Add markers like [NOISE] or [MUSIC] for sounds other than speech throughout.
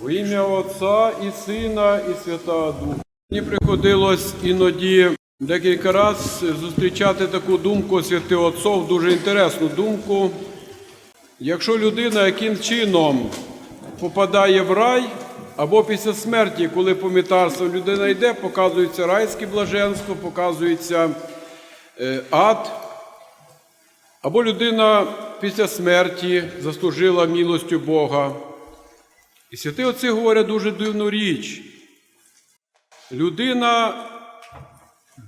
Во ім'я Отця і Сина, і Святого Духа. Мені приходилось іноді декілька разів зустрічати таку думку святих отців, дуже інтересну думку. Якщо людина яким чином попадає в рай, або після смерті, коли по людина йде, показується райське блаженство, показується е, ад, або людина після смерті заслужила милостю Бога. І святі отці говорять дуже дивну річ. Людина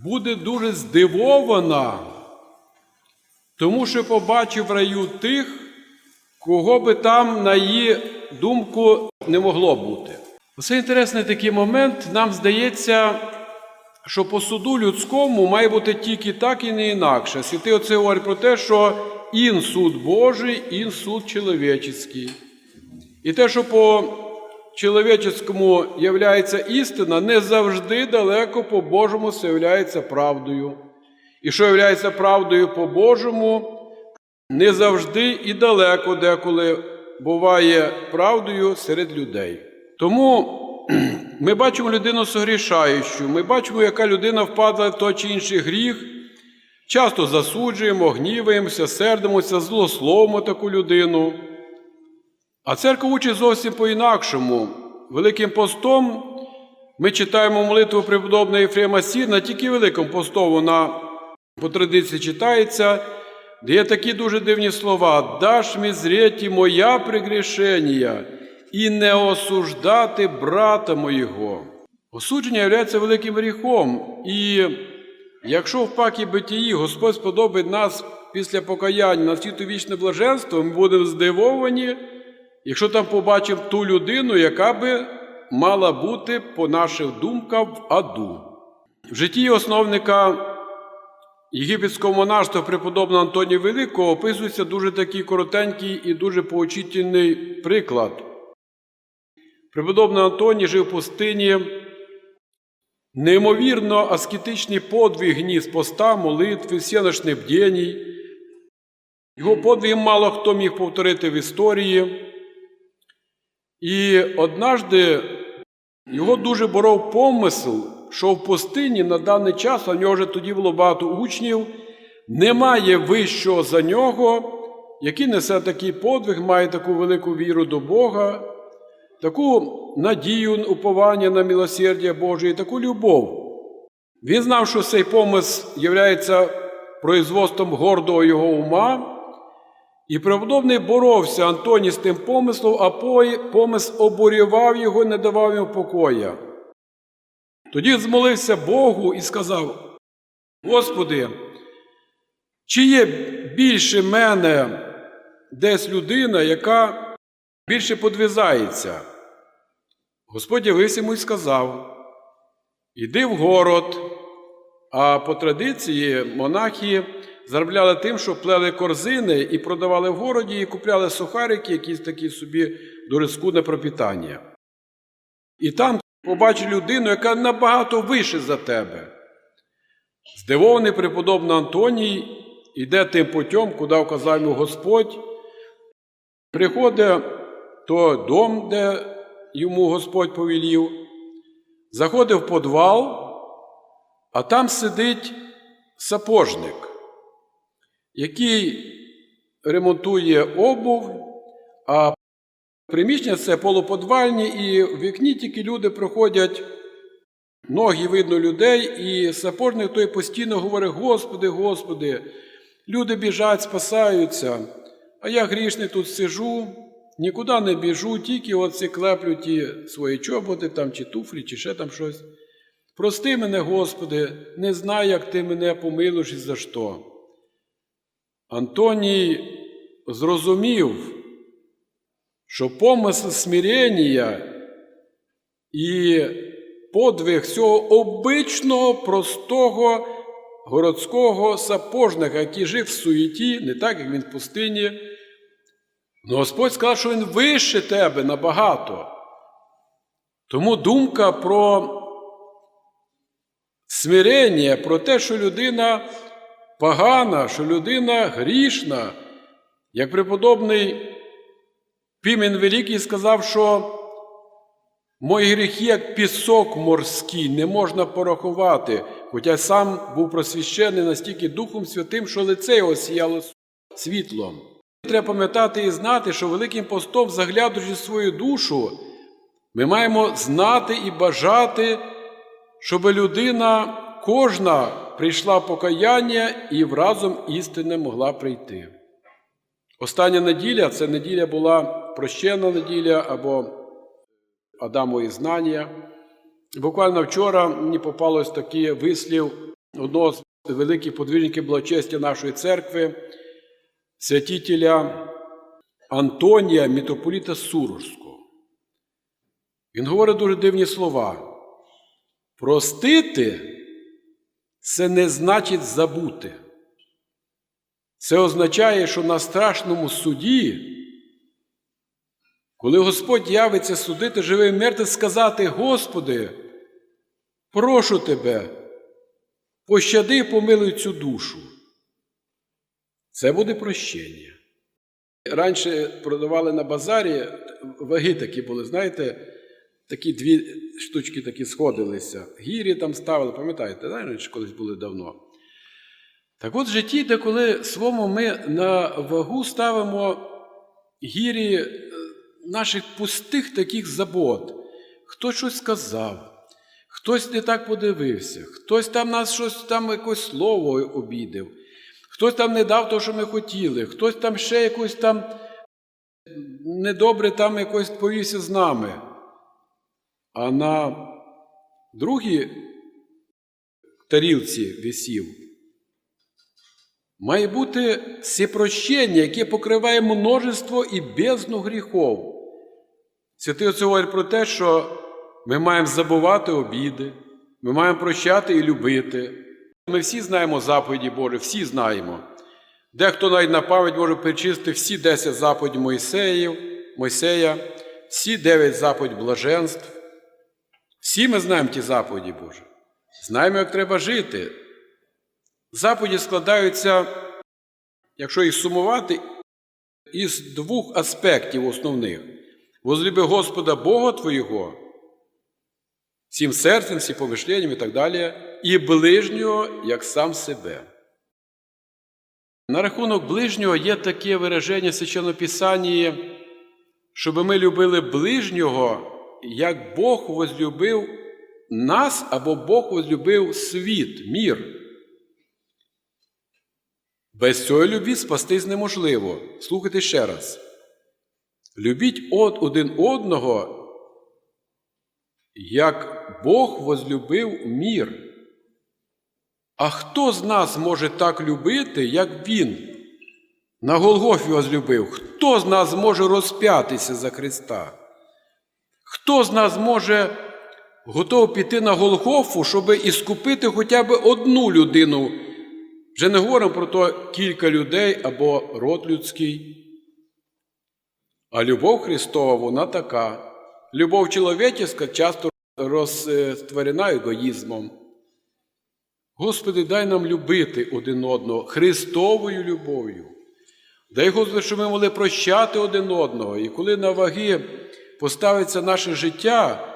буде дуже здивована, тому що побачив раю тих, кого би там, на її думку, не могло бути. Це інтересний такий момент. Нам здається, що по суду людському має бути тільки так і не інакше. Святи отці говорять про те, що ін суд Божий, ін суд чоловічий. І те, що по чоловічому являється істина, не завжди далеко по Божому це являється правдою. І що являється правдою по Божому, не завжди і далеко деколи буває правдою серед людей. Тому [CLEARS THROAT] ми бачимо людину согрішаючу, ми бачимо, яка людина впадла в той чи інший гріх. Часто засуджуємо, гніваємося, сердимося, злословимо таку людину. А церква учить зовсім по-інакшому. Великим постом ми читаємо молитву преподобної Єфрема Сірна, тільки Великим постом вона по традиції читається, де є такі дуже дивні слова: «Даш мі зрєті моя пригрішення і не осуждати брата моєго. Осудження є великим гріхом. І якщо в пакі битії Господь сподобить нас після покаяння на світу вічне блаженство, ми будемо здивовані, якщо там побачимо ту людину, яка би мала бути, по наших думках, в аду. В житті основника єгипетського монашества преподобного Антонія Великого описується дуже такий коротенький і дуже поучительний приклад. Преподобний Антоній жив в пустині, неймовірно аскетичний подвиг ніс поста, молитви, всеночних бдєній. Його подвиг мало хто міг повторити в історії. І однажды його дуже боров помисл, що в пустині на даний час, а в нього вже тоді було багато учнів, немає вищого за нього, який несе такий подвиг, має таку велику віру до Бога, таку надію, уповання на милосердя Боже і таку любов. Він знав, що цей помисл є производством гордого його ума, і преподобний боровся Антоній з тим помислом, а помисл обурював його, і не давав йому покоя. Тоді змолився Богу і сказав: Господи, чи є більше мене десь людина, яка більше подвизається? Господь явився йому і сказав: Іди в город, а по традиції монахи заробляли тим, що плели корзини і продавали в городі, і купляли сухарики, якісь такі собі до риску пропітання. І там побачив людину, яка набагато вище за тебе. Здивований преподобний Антоній іде тим путем, куди вказав йому Господь, приходить то дом, де йому Господь повелів, заходить в подвал, а там сидить сапожник який ремонтує обув, а приміщення це полуподвальні, і в вікні тільки люди проходять, ноги видно людей, і сапожник той постійно говорить: Господи, Господи, люди біжать, спасаються, а я грішний тут сижу, нікуди не біжу, тільки оці клеплю ті свої чоботи, там, чи туфлі, чи ще там щось. Прости мене, Господи, не знаю, як Ти мене помилуєш і за що. Антоній зрозумів, що помисл смирення і подвиг цього обичного, простого городського сапожника, який жив в суєті, не так, як він в пустині. Но Господь сказав, що він вище тебе набагато. Тому думка про смирення, про те, що людина погана, що людина грішна, як преподобний Пімен Великий сказав, що Мої гріхи, як пісок морський, не можна порахувати, хоча сам був просвіщений настільки Духом Святим, що лице його сіяло світлом. Треба пам'ятати і знати, що Великим постом, заглядуючи свою душу, ми маємо знати і бажати, щоб людина кожна прийшла покаяння і разом істини могла прийти. Остання неділя це неділя була прощена неділя або Адамові знання. Буквально вчора мені попалось такий вислів одного з великих подвижників благочестя нашої церкви, святителя Антонія Митрополіта Сурожського. Він говорить дуже дивні слова. Простити це не значить забути. Це означає, що на страшному суді, коли Господь явиться судити живий і мертвий, сказати: Господи, прошу Тебе, пощади помилуй цю душу. Це буде прощення. Раніше продавали на базарі ваги такі були, знаєте, такі дві штучки такі сходилися. Гірі там ставили, пам'ятаєте, раніше колись були давно. Так от в житті, де коли своєму ми на вагу ставимо гірі е, наших пустих таких забот, хто щось сказав, хтось не так подивився, хтось там нас щось там якось слово обідав, хтось там не дав того, що ми хотіли, хтось там ще якось там недобре там якось повівся з нами. А на другій тарілці висів. Має бути всепрощення, яке покриває множество і бездну гріхов. Святий Отець говорить про те, що ми маємо забувати обіди, ми маємо прощати і любити. Ми всі знаємо заповіді Божі, всі знаємо. Дехто навіть на пам'ять може перечистити всі 10 заповідей Мойсеїв, Мойсея, всі 9 заповідь блаженств. Всі ми знаємо ті заповіді Божі. Знаємо, як треба жити. Заповіді складаються, якщо їх сумувати, із двох аспектів основних: возлюби Господа Бога Твого, всім серцем, всім помишленням і так далі, і ближнього, як сам себе. На рахунок ближнього є таке вираження в Священнописанні, щоб ми любили ближнього, як Бог возлюбив нас або Бог возлюбив світ, мір. Без цієї любві спастись неможливо. Слухайте ще раз. Любіть от один одного, як Бог возлюбив мір. А хто з нас може так любити, як Він? На Голгофі возлюбив. Хто з нас може розп'ятися за Христа? Хто з нас може готов піти на Голгофу, щоб іскупити хоча б одну людину? Вже не говоримо про то кілька людей або род людський. А любов Христова, вона така. Любов чоловіческа часто розтворена егоїзмом. Господи, дай нам любити один одного Христовою любов'ю. Дай, Господи, щоб ми могли прощати один одного. І коли на ваги поставиться наше життя,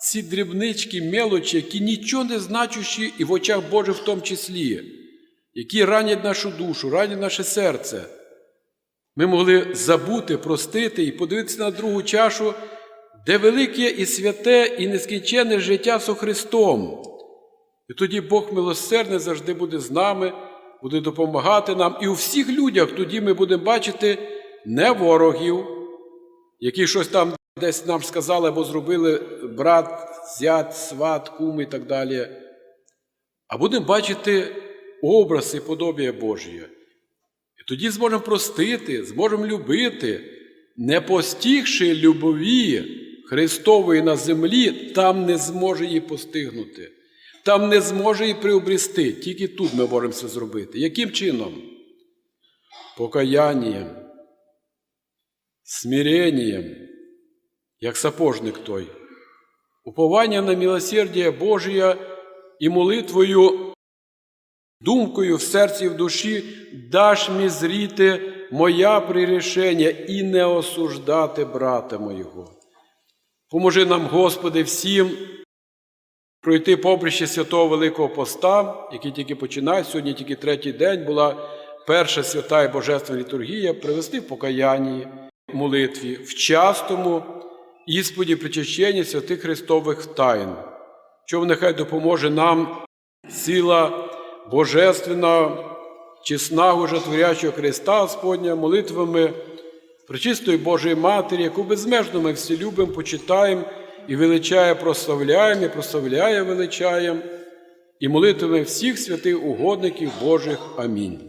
ці дрібнички, мелочі, які нічого не значущі і в очах Божих в тому числі, які ранять нашу душу, ранять наше серце, ми могли забути, простити і подивитися на другу чашу, де велике і святе, і нескінченне життя со Христом. І тоді Бог милосердний завжди буде з нами, буде допомагати нам. І у всіх людях тоді ми будемо бачити не ворогів, які щось там десь нам сказали або зробили брат, зять, сват, кум і так далі. А будемо бачити образ і подобія Божє. І тоді зможемо простити, зможемо любити, не постігши любові Христової на землі, там не зможе її постигнути. Там не зможе її приобрести, тільки тут ми можемо це зробити. Яким чином? Покаянням, смиренням, як сапожник той, уповання на милосердя Божія і молитвою, думкою в серці і в душі даш мені зріти моя прирішення і не осуждати брата моєго. Поможи нам, Господи, всім пройти поприще святого Великого Поста, який тільки починає. Сьогодні тільки третій день була перша свята і божественна літургія, привести в покаянні, молитві, в частому ісповіді причащення святих Христових тайн. Що нехай допоможе нам сила божественна, чесного жертворячого Христа Господня, молитвами Пречистої Божої Матері, яку безмежно ми всі любимо, почитаємо і величає, прославляємо, і прославляє, величаємо, і молитвами всіх святих угодників Божих. Амінь.